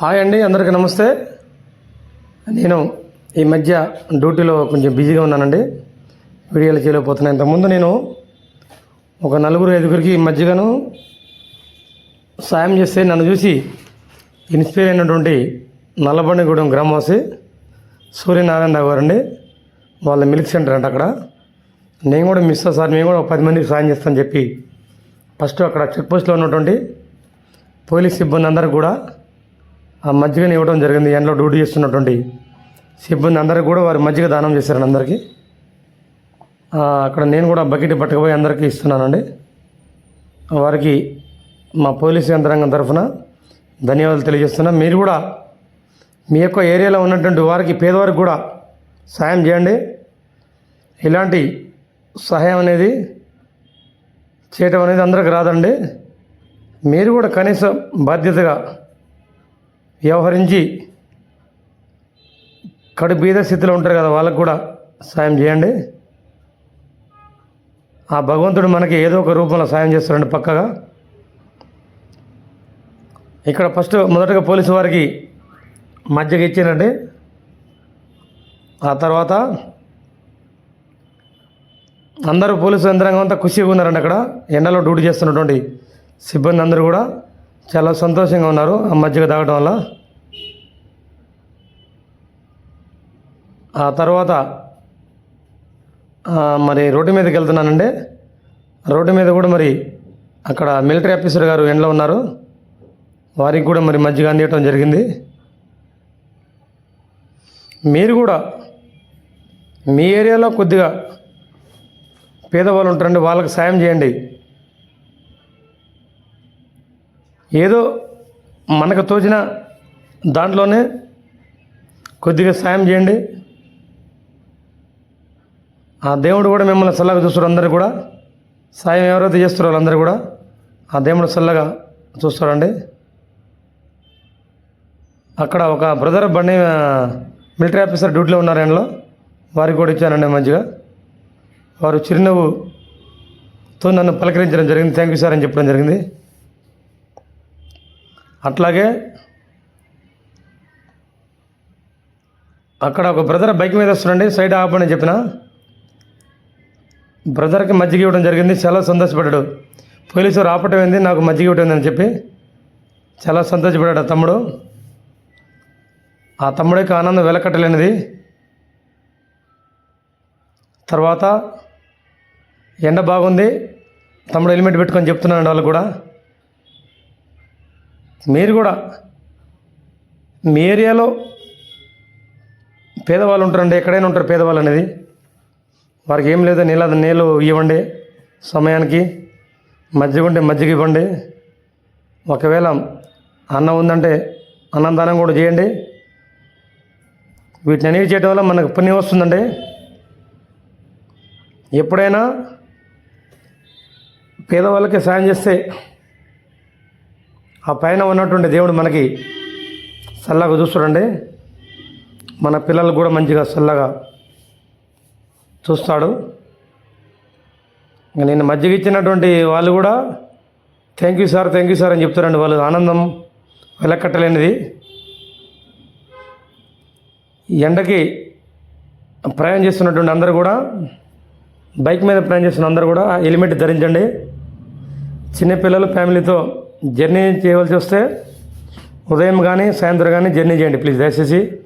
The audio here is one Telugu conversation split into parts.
హాయ్ అండి అందరికీ నమస్తే. నేను ఈ మధ్య డ్యూటీలో కొంచెం బిజీగా ఉన్నానండి. వీడియోలు చేయలేకపోతున్నాను ఇంతకుముందు నేను ఒక నలుగురు ఐదుగురికి ఈ మధ్యగాను సాయం చేస్తే నన్ను చూసి ఇన్స్పైర్ అయినటువంటి నల్లబండిగూడెం గ్రామవాసి సూర్యనారాయణ గారు అండి వాళ్ళ మిల్క్ సెంటర్ అంట అక్కడ. నేను కూడా మిస్ సార్ మేము కూడా ఒక పది మందికి సాయం చేస్తానని చెప్పి ఫస్ట్ అక్కడ చెక్ పోస్ట్లో ఉన్నటువంటి పోలీస్ సిబ్బంది అందరికి కూడా మజ్జిగని ఇవ్వడం జరిగింది. ఎండలో డ్యూటీ చేస్తున్నటువంటి సిబ్బంది అందరికి కూడా వారు మజ్జిగ దానం చేశారండి అందరికీ. అక్కడ నేను కూడా బకెట్ పట్టుకుపోయి అందరికీ ఇస్తున్నానండి. వారికి మా పోలీసు యంత్రాంగం తరఫున ధన్యవాదాలు తెలియజేస్తున్నా. మీరు కూడా మీ యొక్క ఏరియాలో ఉన్నటువంటి వారికి పేదవారికి కూడా సాయం చేయండి. ఇలాంటి సహాయం అనేది చేయటం అనేది అందరికి రాదండి. మీరు కూడా కనీసం బాధ్యతగా వ్యవహరించి కడు బీద స్థితిలో ఉంటారు కదా వాళ్ళకు కూడా సాయం చేయండి. ఆ భగవంతుడు మనకి ఏదో ఒక రూపంలో సాయం చేస్తాడండి పక్కగా. ఇక్కడ ఫస్ట్ మొదటగా పోలీసు వారికి మధ్యగా ఇచ్చానండి ఆ తర్వాత అందరూ పోలీసు యంత్రాంగం అంతా ఖుషిగా ఉన్నారండి అక్కడ. ఎండలో డ్యూటీ చేస్తున్నటువంటి సిబ్బంది అందరూ కూడా చాలా సంతోషంగా ఉన్నారు. ఆ మజ్జిగ తాగడం వల్ల. ఆ తర్వాత మరి రోడ్డు మీదకి వెళ్తున్నానండి. రోడ్డు మీద కూడా మరి అక్కడ మిలిటరీ ఆఫీసర్ గారు ఎండలో ఉన్నారు. వారికి కూడా మరి మజ్జిగ అందియటం జరిగింది. మీరు కూడా మీ ఏరియాలో కొద్దిగా పేదవాళ్ళు ఉంటారండి వాళ్ళకి సాయం చేయండి. ఏదో మనకు తోచిన దాంట్లోనే కొద్దిగా సాయం చేయండి. ఆ దేవుడు కూడా మిమ్మల్ని చల్లగా చూస్తారు అందరూ కూడా. సాయం ఎవరైతే చేస్తారో వాళ్ళందరూ కూడా ఆ దేవుడు చల్లగా చూస్తారండి. అక్కడ ఒక బ్రదర్ బండి మిలిటరీ ఆఫీసర్ డ్యూటీలో ఉన్నారు ఆయనలో. వారికి కూడా ఇచ్చానండి మంచిగా. వారు చిరునవ్వుతో నన్ను పలకరించడం జరిగింది. థ్యాంక్ యూ సార్ అని చెప్పడం జరిగింది. అట్లాగే అక్కడ ఒక బ్రదర్ బైక్ మీద వస్తున్నాండి సైడ్ ఆపని చెప్పిన. బ్రదర్కి మజ్జిగ ఇవ్వడం జరిగింది. చాలా సంతోషపడ్డాడు. పోలీసు వారు ఏంది? నాకు మజ్జిగ ఇవ్వటం అని చెప్పి చాలా సంతోషపడ్డాడు ఆ తమ్ముడు. ఆ తమ్ముడు యొక్క ఆనందం వెలకట్టలేనిది. తర్వాత ఎండ బాగుంది. తమ్ముడు హెల్మెట్ పెట్టుకొని చెప్తున్నాను వాళ్ళు కూడా. మీరు కూడా మీ ఏరియాలో పేదవాళ్ళు ఉంటారండి. ఎక్కడైనా ఉంటారు పేదవాళ్ళు అనేది. వారికి ఏం లేదు. నీళ్ళ నీళ్ళు ఇవ్వండి. సమయానికి మజ్జిగ ఉంటే మజ్జిగ ఇవ్వండి. ఒకవేళ అన్నం ఉందంటే అన్నం దానం కూడా చేయండి. వీటిని అనేవి చేయడం వల్ల మనకు పుణ్యం వస్తుందండి. ఎప్పుడైనా పేదవాళ్ళకి సాయం చేస్తే ఆ పైన ఉన్నటువంటి దేవుడు మనకి చల్లగా చూస్తాడండి. మన పిల్లలు కూడా మంచిగా చల్లగా చూస్తాడు. నేను మజ్జిగ ఇచ్చినటువంటి వాళ్ళు కూడా thank you sir thank you sir అని చెప్తారండి. వాళ్ళు ఆనందం వెలకట్టలేనిది. ఎండకి ప్రయాణం చేస్తున్నటువంటి అందరూ కూడా బైక్ మీద ప్రయాణం చేస్తున్న అందరూ కూడా హెల్మెట్ ధరించండి. చిన్నపిల్లలు ఫ్యామిలీతో జర్నీ చేయవలసి వస్తే ఉదయం కానీ సాయంత్రం కానీ జర్నీ చేయండి ప్లీజ్. దయచేసి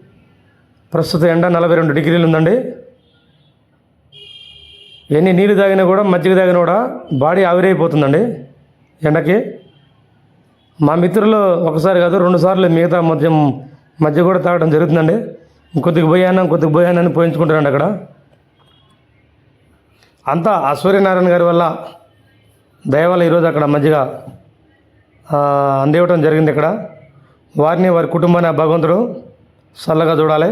ప్రస్తుతం ఎండ నలభై రెండు డిగ్రీలు ఉందండి. ఎన్ని నీళ్ళు తాగినా కూడా మజ్జిగ తాగినా కూడా బాడీ ఆవిరైపోతుందండి ఎండకి. మా మిత్రులు ఒకసారి కాదు రెండు సార్లు మిగతా మద్యం మధ్య కూడా తాగడం జరుగుతుందండి. ఇంకొద్దికి పోయాను కొద్దిగా పోయానని పోయించుకుంటారండి అక్కడ. అంతా ఆశ్వర్యనారాయణ గారి వల్ల దయ ఈరోజు అక్కడ మధ్యగా అందివ్వటం జరిగింది ఇక్కడ. వారిని వారి కుటుంబాన్ని ఆ భగవంతుడు చల్లగా చూడాలి.